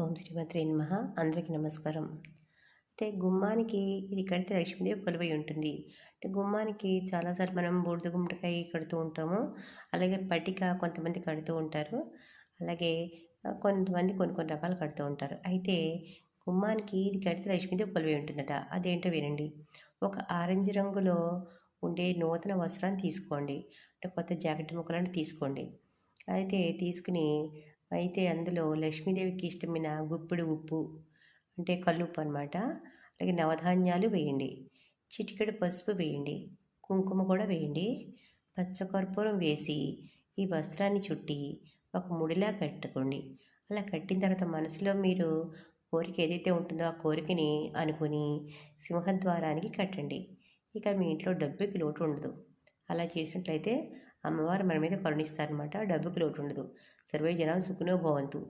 ఓం శ్రీమతి నమః. అందరికీ నమస్కారం. అయితే గుమ్మానికి ఇది కడితే లక్ష్మీదేవి కొలువై ఉంటుంది. అంటే గుమ్మానికి చాలాసార్లు మనం బూడిద గుమ్మడికాయ కడుతూ ఉంటాము. అలాగే పట్టిక కొంతమంది కడుతూ ఉంటారు. అలాగే కొంతమంది కొన్ని కొన్ని రకాలు కడుతూ ఉంటారు. అయితే గుమ్మానికి ఇది కడితే లక్ష్మీదేవి కొలువై ఉంటుందట. అదేంటో వినండి. ఒక ఆరెంజ్ రంగులో ఉండే నూతన వస్త్రాన్ని తీసుకోండి. అంటే కొత్త జాకెట్ ముక్కలను తీసుకోండి. అయితే తీసుకుని అయితే అందులో లక్ష్మీదేవికి ఇష్టమైన గుప్పిడి ఉప్పు అంటే కల్లుప్పు అనమాట అలాగే నవధాన్యాలు వేయండి. చిటికెడు పసుపు వేయండి. కుంకుమ కూడా వేయండి. పచ్చకర్పూరం వేసి ఈ వస్త్రాన్ని చుట్టి ఒక ముడిలా కట్టుకోండి. అలా కట్టిన తర్వాత మనసులో మీరు కోరిక ఏదైతే ఉంటుందో ఆ కోరికని అనుకుని సింహద్వారానికి కట్టండి. ఇక మీ ఇంట్లో డబ్బుకి లోటు ఉండదు. అలా చేసినట్లయితే అమ్మవారు మన మీద కరుణిస్తారనమాట డబ్బుకి లోటు ఉండదు. సర్వే జనం సుఖనో భవంతు.